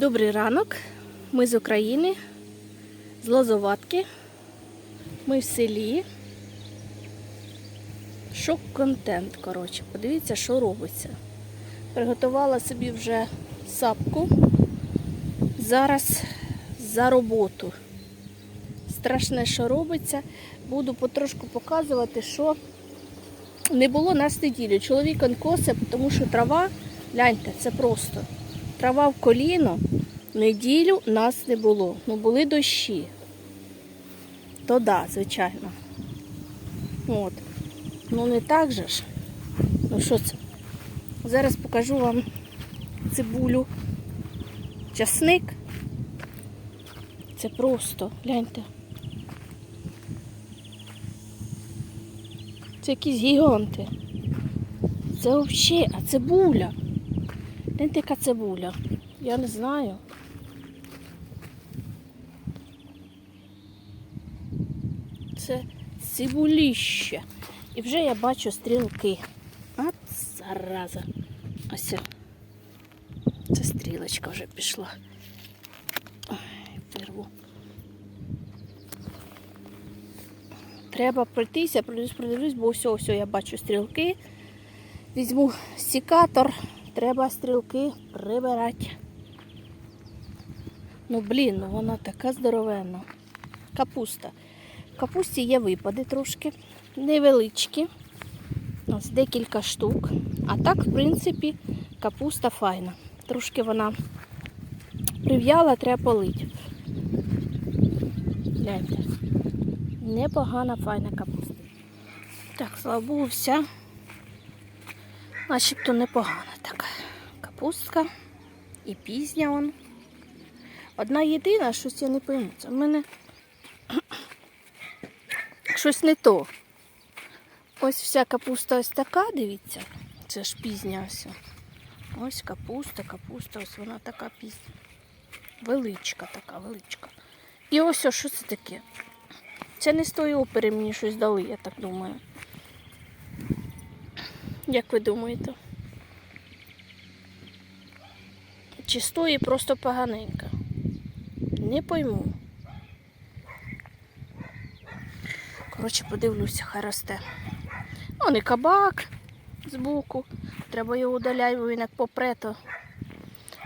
Добрий ранок. Ми з України, з Лозоватки. Ми в селі. Шок-контент, коротше. Подивіться, що робиться. Приготувала собі вже сапку. Зараз за роботу. Страшне, що робиться. Буду потрошку показувати, що не було нас неділю. Чоловік он косе, тому що трава, гляньте, це просто. Трава в коліно, неділю нас не було. Ну були дощі. То да, звичайно. От. Ну не так же ж. Ну що це? Зараз покажу вам цибулю. Часник. Це просто, гляньте. Це якісь гіганти. Це взагалі, а цибуля. Гляньте, яка цибуля. Я не знаю. Це цибуліще. І вже я бачу стрілки. От зараза. Ось. Це стрілочка вже пішла. Треба пройтися, пройдусь, продивлюсь, бо все, все, я бачу стрілки. Візьму сікатор, треба стрілки прибирати. Ну, блін, ну вона така здоровенна. Капуста. В капусті є випади трошки, невеличкі. Ось декілька штук. А так, в принципі, капуста файна. Трошки вона прив'яла, треба полити. Гляньте. Непогана файна капуста. Так, слава Богу, вся начебто непогана така капустка і пізня вон. Одна єдина, щось я не пойму. Це в мене щось не то. Ось вся капуста ось така, дивіться. Це ж пізня ось. Ось капуста, капуста, ось вона така пізня. Величка така, величка. І ось о, що це таке? Це не з тої опери мені щось дали, я так думаю. Як ви думаєте? Чи з просто поганенька? Не пойму. Коротше, подивлюся, хай росте. Он і кабак збоку. Треба його удаляти, бо він як попре, то.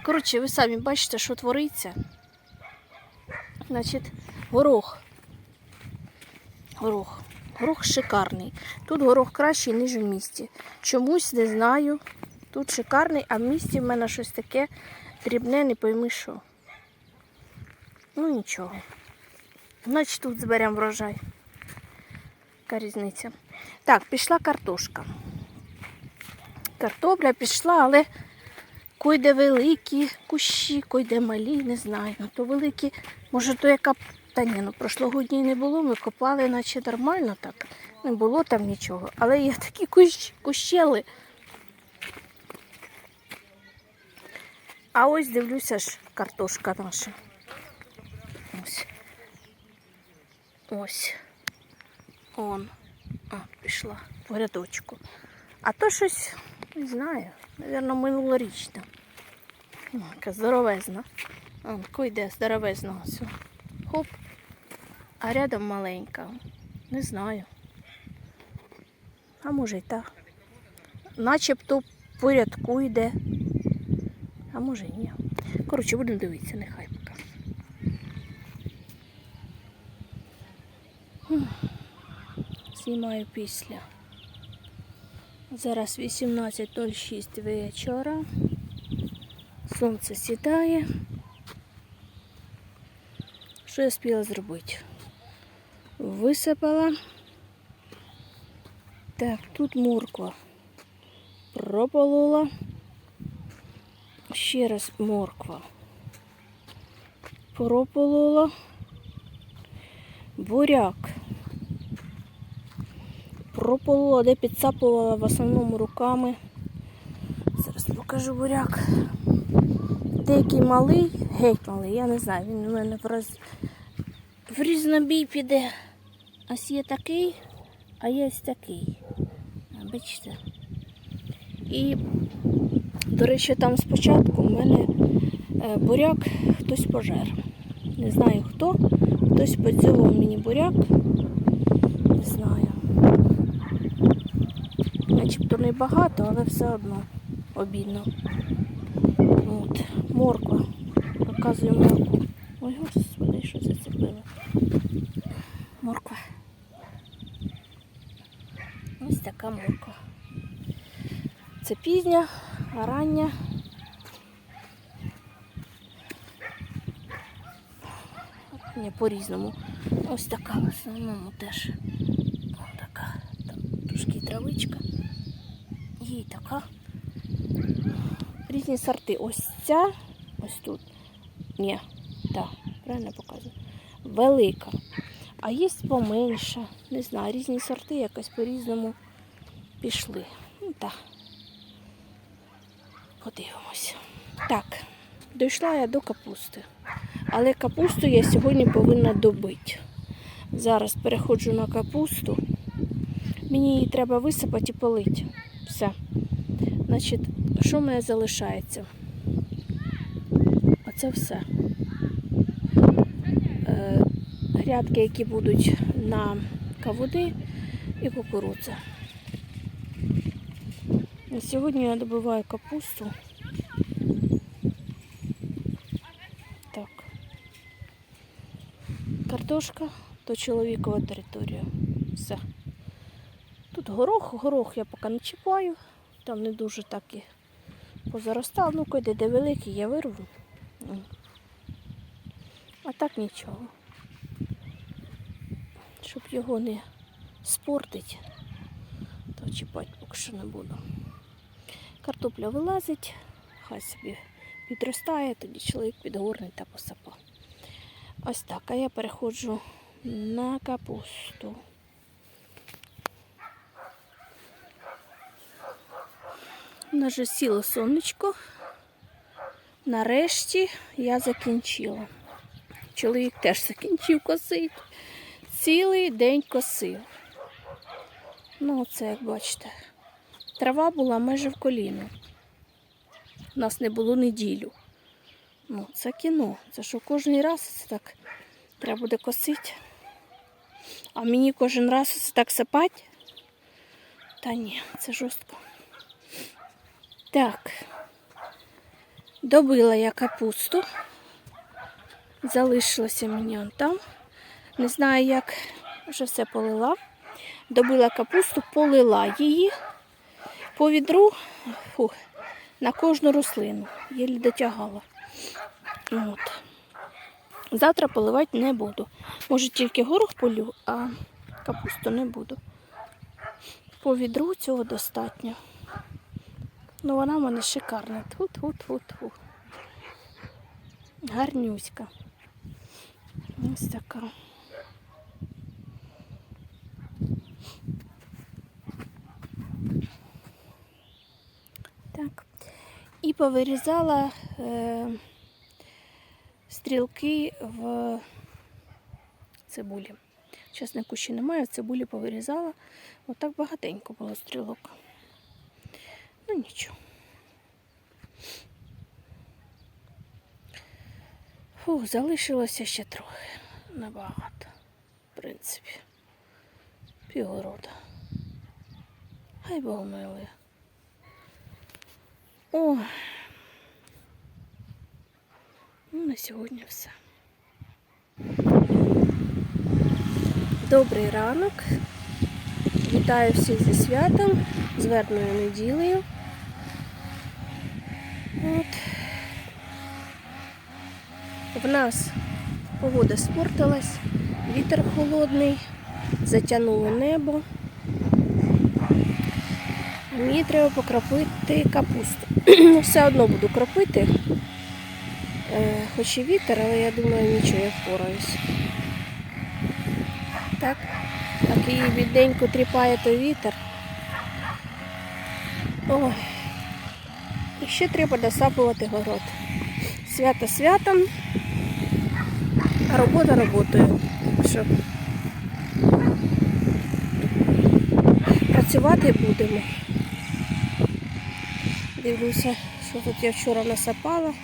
Коротше, ви самі бачите, що твориться. Значить, горох. Горох. Горох шикарний. Тут горох кращий, ніж в місті. Чомусь не знаю. Тут шикарний, а в місті в мене щось таке дрібне, не пойми що. Ну нічого. Значить тут зберемо врожай. Яка різниця? Так, пішла картошка. Картопля пішла, але койде великі кущі, койде малі, не знаю. То великі, може, то яка. Та ні, ну прошлогодній не було, ми копали, наче нормально так. Не було там нічого. Але є такі кущ, кущели. А ось дивлюся ж картошка наша. Ось. Ось. Он. А, пішла по рядочку. А то щось, не знаю, мабуть, яка здоровезна. Он, койде здоровезна. Ось. Хоп. А рядом маленька. Не знаю. А може й так. Начебто по рядку йде. А може ні. Коротше, будемо дивитися, нехай поки. М. Знімаю після. Зараз 18.06 вечора. Сонце сідає. Що я спіла зробити? Висипала. Так, тут морква. Прополола. Ще раз морква. Прополола. Буряк. Прополола, де підсапувала в основному руками. Зараз покажу буряк. Деякий малий, геть малий, я не знаю, він у мене в, роз... в різнобій піде. Ось є такий, а є ось такий. Бачите? І, до речі, там спочатку в мене Е, Буряк хтось пожер. Не знаю хто. Хтось подзьовував мені буряк. Не знаю. Начебто небагато, але все одно обідно. От. Морква. Показую моркву. Ой, господи, що зацепило. Морква. Ось така морква. Це пізня, рання. Ні, по-різному. Ось така в основному теж. Ось така. Там трошки травичка. І така. Різні сорти. Ось ця, ось тут. Ні, так, правильно показую. Велика. А є поменша. Не знаю, різні сорти якось по-різному пішли. Ну так. Подивимось. Так, дійшла я до капусти. Але капусту я сьогодні повинна добити. Зараз переходжу на капусту. Мені її треба висипати і полити. Все. Значить, що в мене залишається? Оце все. Е, грядки, які будуть на кавуди і кукурудза. Сьогодні я добиваю капусту. Так. Картошка то чоловікова територія. Все. Тут горох, горох я поки не чіпаю, там не дуже так і позаростав. Ну, койде де великий, я вирву. А так нічого. Щоб його не спортити, то чіпати поки що не буду. Картопля вилазить, хай собі підростає, тоді чоловік підгорне та посапа. Ось так, а я переходжу на капусту. У нас же сіло сонечко. Нарешті я закінчила. Чоловік теж закінчив косити. Цілий день косив. Ну, це як бачите. Трава була майже в коліно. У нас не було неділю. Ну, це кіно. Це що кожен раз це так треба буде косити. А мені кожен раз це так сапати. Та ні, це жорстко. Так. Добила я капусту. Залишилося мені он там. Не знаю, як вже все полила. Добила капусту, полила її по відру фух, на кожну рослину. Єлі дотягала. От. Завтра поливати не буду. Може тільки горох полю, а капусту не буду. По відру цього достатньо. Ну вона в мене шикарна. Тьфу-тьфу-тьфу-тьфу. Гарнюська. Ось така. Так. І повирізала е, стрілки в цибулі. Часнику ще немає, в цибулі повирізала. Отак багатенько було стрілок. Ну нічого. Фух, залишилося ще трохи. Небагато. В принципі. Півгорода. Хай Бог милує. О. Ну, на сьогодні все. Добрий ранок. Вітаю всіх зі святом, з вербною неділею. От. В нас погода спортилась, вітер холодний, затягнуло небо. Мені треба покропити капусту. Все одно буду кропити, Е, хоч і вітер, але я думаю, нічого, я впораюсь. Так, так її бідненько тріпає той вітер. Ой. І ще треба досапувати город. Свято святом, а робота роботою. Що працювати будемо. Дивлюся, що тут я вчора насапала.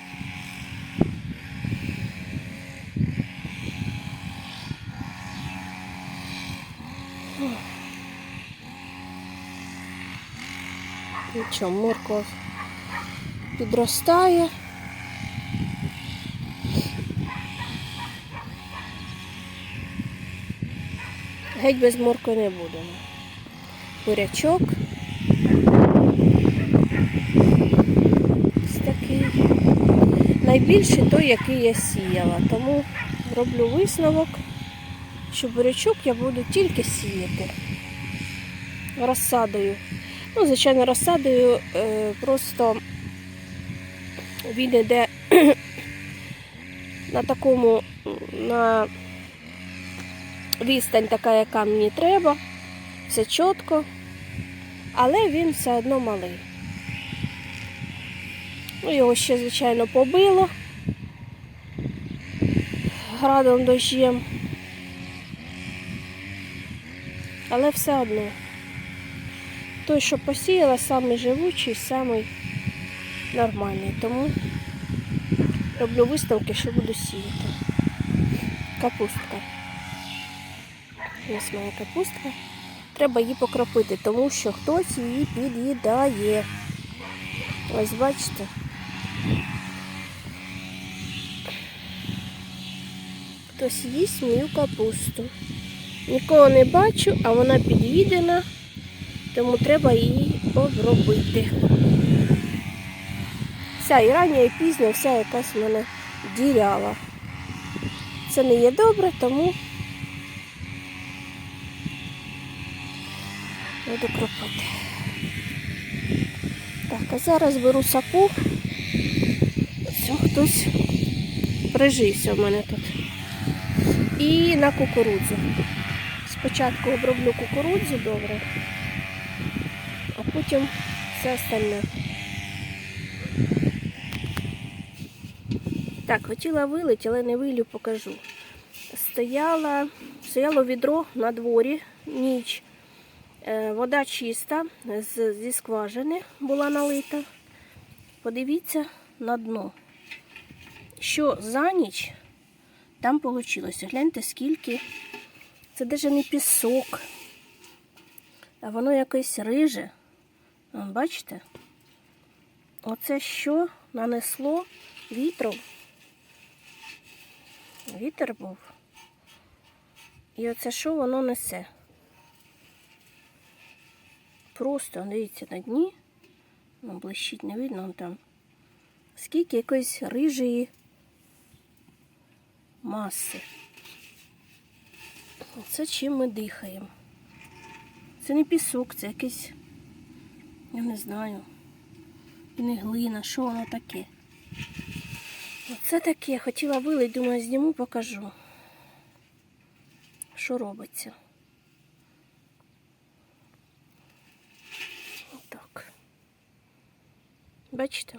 Нічого, ну морква підростає. Геть без моркви не будемо. Бурячок. Найбільший той, який я сіяла. Тому роблю висновок, що бурячок я буду тільки сіяти розсадою. Ну, звичайно, розсадою е, просто він йде на такому на відстань така, яка мені треба, все чітко, але він все одно малий. Ну, його ще, звичайно, побило градом дощем. Але все одно. Той, що посіяла, самий живучий, самий нормальний. Тому роблю виставки, що буду сіяти. Капустка. Ось моя капустка. Треба її покропити, тому що хтось її під'їдає. Ось бачите. Хтось їсть мою капусту. Нікого не бачу, а вона під'їдена, тому треба її обробити. Вся і рання, і пізня, вся якась в мене дірява. Це не є добре, тому буду кропити. Так, а зараз беру сапу. Все, хтось прижився в мене тут. І на кукурудзу. Спочатку оброблю кукурудзу добре, а потім все остальне. Так, хотіла вилити, але не вилю, покажу. Стояла, стояло відро на дворі, ніч. Е, Вода чиста, зі скважини була налита. Подивіться на дно. Що за ніч там вийшло. Гляньте, скільки. Це навіть не пісок. А воно якесь риже. Бачите? Оце що нанесло вітром. Вітер був. І оце що воно несе? Просто, дивіться, на дні. Ну, блищить, не видно там. Скільки якоїсь рижої маси. Це чим ми дихаємо. Це не пісок, це якийсь, я не знаю, не глина, що воно таке. Оце таке, хотіла вилити, думаю, зніму, покажу, що робиться. Отак. Бачите?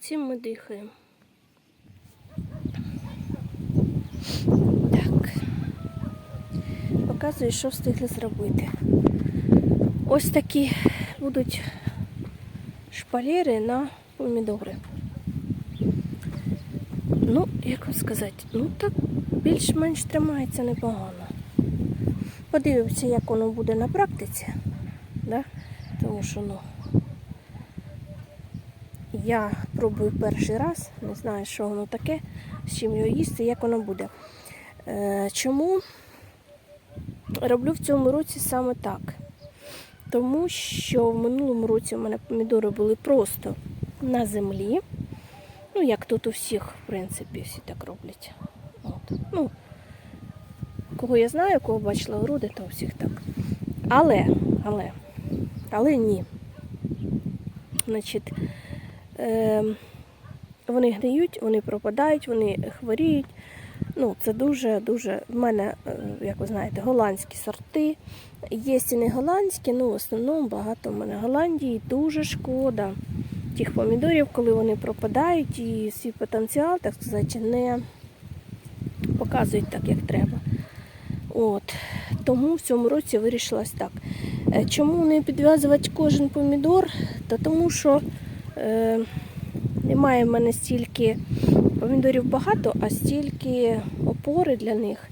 Цим ми дихаємо. Так. Показую, що встигли зробити. Ось такі будуть шпалери на помідори. Ну, як вам сказати, ну так більш-менш тримається непогано. Подивимося, як воно буде на практиці. Да? Тому що, ну, я пробую перший раз, не знаю, що воно таке, з чим його їсти, як воно буде. Е, чому роблю в цьому році саме так? Тому що в минулому році у мене помідори були просто на землі. Ну, як тут у всіх, в принципі, всі так роблять. От. Ну, кого я знаю, кого бачила городи, то у всіх так. Але, але, але ні. Значить, е, вони гниють, вони пропадають, вони хворіють. Ну, це дуже-дуже. В мене, е, як ви знаєте, голландські сорти. Є і не голландські, ну в основному багато в мене Голландії. Дуже шкода тих помідорів, коли вони пропадають і свій потенціал, так сказати, не показують так, як треба. От. Тому в цьому році вирішилась так. Е, Чому не підв'язувати кожен помідор? Та тому що е, немає в мене стільки помідорів багато, а стільки опори для них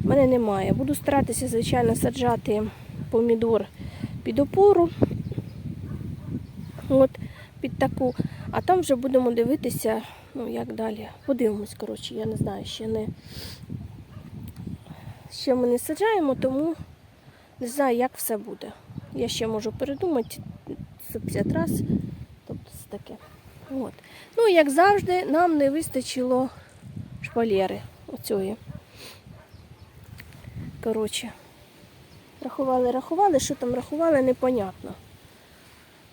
в мене немає. Буду старатися, звичайно, саджати помідор під опору. От, під таку. А там вже будемо дивитися, ну як далі. Подивимось, коротше, я не знаю, ще не. Ще ми не саджаємо, тому не знаю, як все буде. Я ще можу передумати 150 разів. Тобто це таке. От. Ну, як завжди, нам не вистачило шпалери оцієї. Коротше, рахували, рахували, що там рахували, непонятно.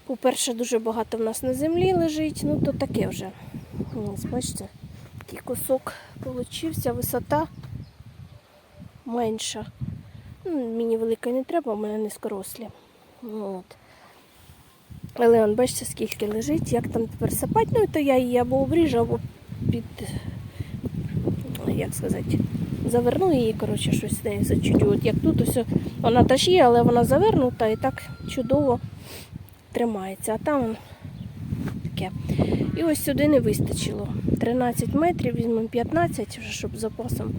По-перше, дуже багато в нас на землі лежить, ну то таке вже. Бачите, такий кусок получився, висота менша. Ну, мені велика не треба, у мене низькорослі. От. Але он, бачите, скільки лежить, як там тепер сапати, ну то я її або обріжу, або під, як сказати, заверну її, коротше, щось з нею зачудю. От як тут ось вона теж є, але вона завернута і так чудово тримається. А там таке. І ось сюди не вистачило. 13 метрів, візьмемо 15, вже, щоб запасом.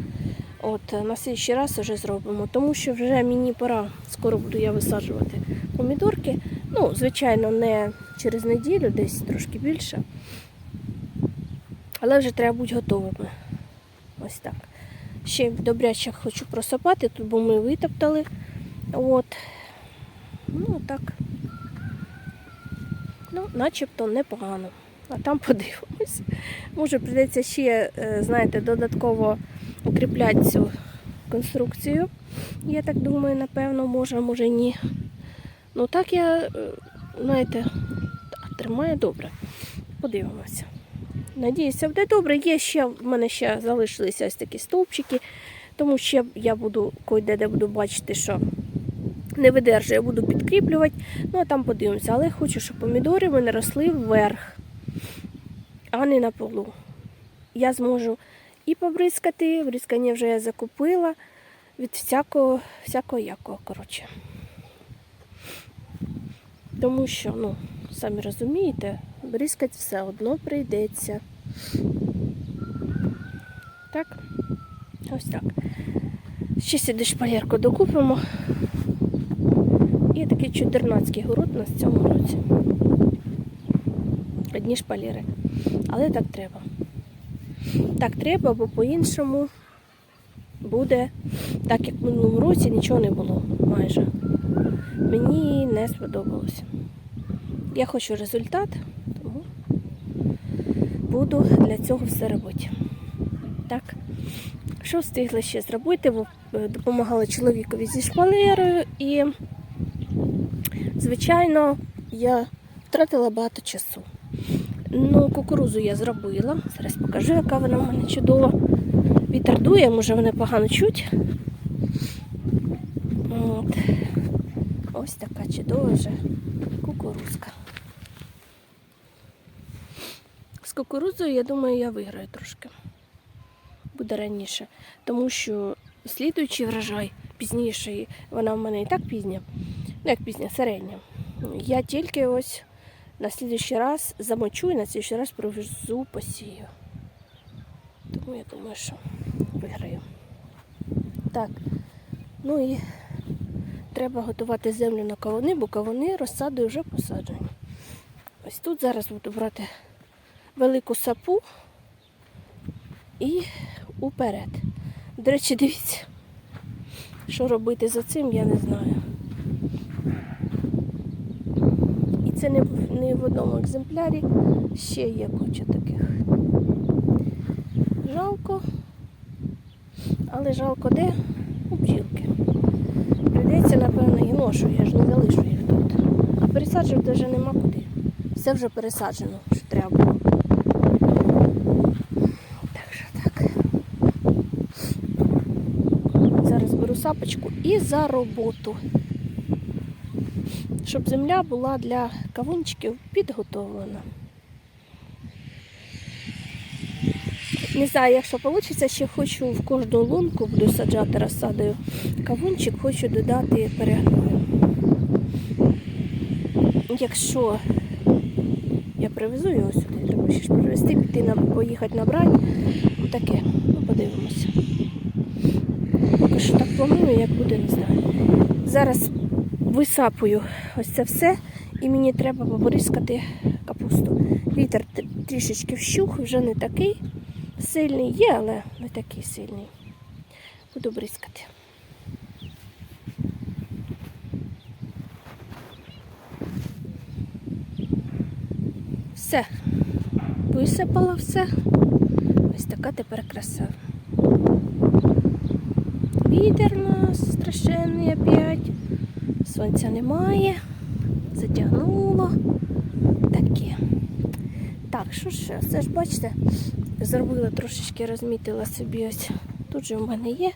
От, на слідчий раз вже зробимо, тому що вже мені пора, скоро буду я висаджувати помідорки. Ну, звичайно, не через неділю, десь трошки більше. Але вже треба бути готовими. Ось так. Ще добряче хочу просапати, тут бо ми витоптали. От. Ну, так. Ну, начебто непогано. А там подивимось. Може, прийдеться ще, е, знаєте, додатково укріпляти цю конструкцію. Я так думаю, напевно, може, може ні. Ну так я, е, знаєте, тримаю добре. Подивимося. Надіюся, буде добре. Є ще в мене ще залишилися ось такі стовпчики, тому ще я буду койде де буду бачити, що не видержує, я буду підкріплювати. Ну а там подивимося. Але хочу, щоб помідори в мене росли вверх, а не на полу. Я зможу і побризкати, бризкання вже я закупила від всякого, всякого якого, коротше. Тому що, ну, самі розумієте, бризкати все одно прийдеться. Так, ось так. Ще сюди шпалерку докупимо. І такий чудернацький город у нас в цьому році. Одні шпалери. Але так треба. Так треба, бо по-іншому буде так, як в минулому році нічого не було майже. Мені не сподобалося. Я хочу результат, тому буду для цього все робити. Так, що встигла ще зробити, бо е, допомагала чоловікові зі шпалерою і, звичайно, я втратила багато часу. Ну, кукурузу я зробила. Зараз покажу, яка вона в мене чудова. Вітер дує, може мене погано чуть. От. Ось така чудова вже кукурузка. З кукурудзою, я думаю, я виграю трошки. Буде раніше. Тому що слідуючий врожай пізніший, вона в мене і так пізня, ну як пізня, середня. Я тільки ось на слідуючий раз замочу і на слідуючий раз привезу посію. Тому я думаю, що виграю. Так, ну і треба готувати землю на кавуни, бо кавуни розсадою вже посаджені. Ось тут зараз буду брати велику сапу і уперед. До речі, дивіться, що робити за цим, я не знаю. І це не, не в одному екземплярі, ще є куча таких. Жалко, але жалко де? У бджілки. Ношу, я ж не залишу їх тут. А пересаджувати вже нема куди. Все вже пересаджено, що треба. Так що так. Зараз беру сапочку і за роботу. Щоб земля була для кавунчиків підготовлена. Не знаю, якщо вийде, ще хочу в кожну лунку буду саджати розсадою. Кавунчик хочу додати перегною. Якщо я привезу його сюди, треба ще ж привезти, піти на поїхати набрати. Ну, Таке, ну подивимося. Поки що так планую, як буде, не знаю. Зараз висапую ось це все, і мені треба побризкати капусту. Вітер трішечки вщух, вже не такий сильний є, але не такий сильний. Буду бризкати. Все. Висипала все. Ось така тепер краса. Вітер у нас страшенний опять. Сонця немає. Затягнуло. Таке. Так, що ще? Це ж бачите, зробила трошечки, розмітила собі ось. Тут же в мене є.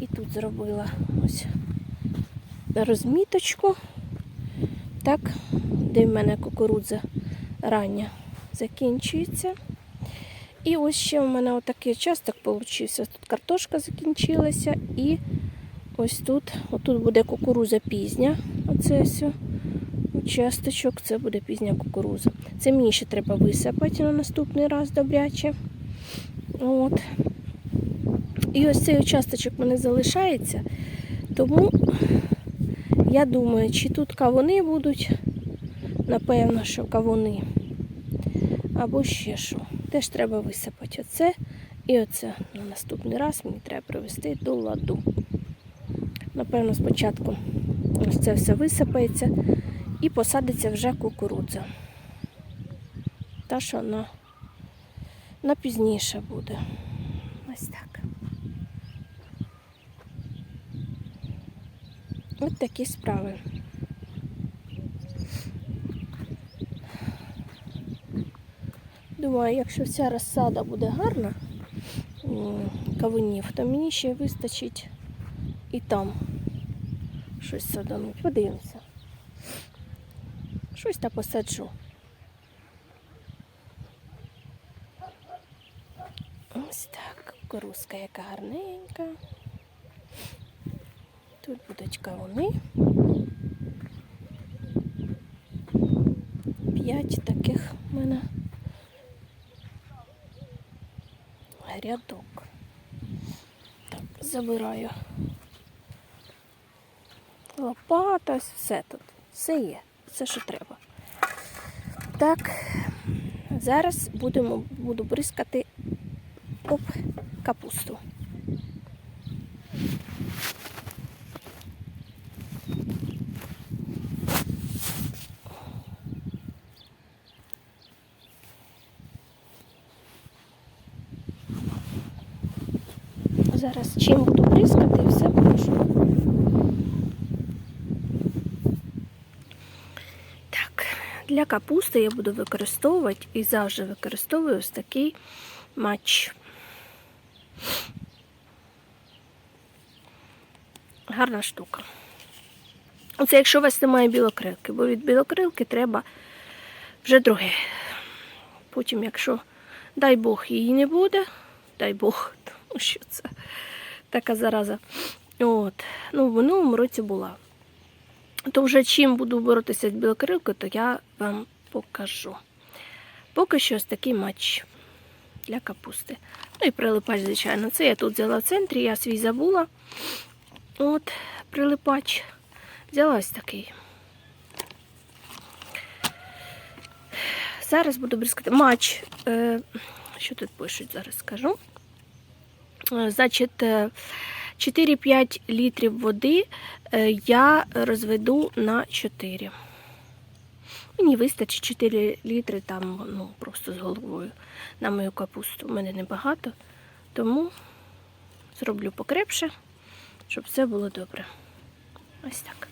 І тут зробила ось розміточку. Так, де в мене кукурудза рання закінчується. І ось ще у мене отакий участок получився. Тут картошка закінчилася і ось тут, отут буде кукуруза пізня. Оце ось участочок, це буде пізня кукуруза. Це мені ще треба висипати на наступний раз добряче. От. І ось цей участочок в мене залишається. Тому я думаю, чи тут кавуни будуть. Напевно, що кавуни. Або ще що. Теж треба висипати оце і оце. На наступний раз мені треба привести до ладу. Напевно, спочатку ось це все висипається і посадиться вже кукурудза. Та, що на, на пізніше буде. Ось так. Ось такі справи. Думаю, якщо вся розсада буде гарна кавунів, то мені ще вистачить і там щось садануть. Подивимося. Щось та посаджу. Ось так, кукурузка яка гарненька. Тут будуть кавуни. П'ять таких в мене рядок. Так, забираю лопата, все тут. Все є, все, що треба. Так, зараз будемо, буду бризкати об капусту. Зараз чим буду бризкати, все покажу. Так, для капусти я буду використовувати і завжди використовую ось такий матч. Гарна штука. Оце якщо у вас немає білокрилки, бо від білокрилки треба вже друге. Потім, якщо, дай Бог, її не буде, дай Бог, тому що це така зараза. От. Ну, в минулому році була. То вже чим буду боротися з білокрилкою, то я вам покажу. Поки що ось такий матч для капусти. Ну і прилипач, звичайно. Це я тут взяла в центрі, я свій забула. От, прилипач. Взяла ось такий. Зараз буду бризкати матч. Е, що тут пишуть, зараз скажу. Е, Значить, е, 4-5 літрів води е, я розведу на 4. Мені вистачить 4 літри там, ну, просто з головою на мою капусту. У мене небагато, тому зроблю покрепше, щоб все було добре. Ось так.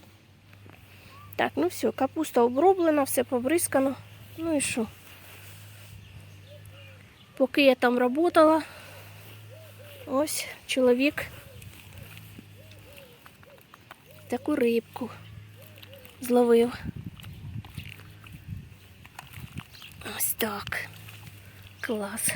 Так, ну все, капуста оброблена, все побризкано. Ну і що? Поки я там працювала, ось чоловік таку рибку зловив. Ось так. Клас.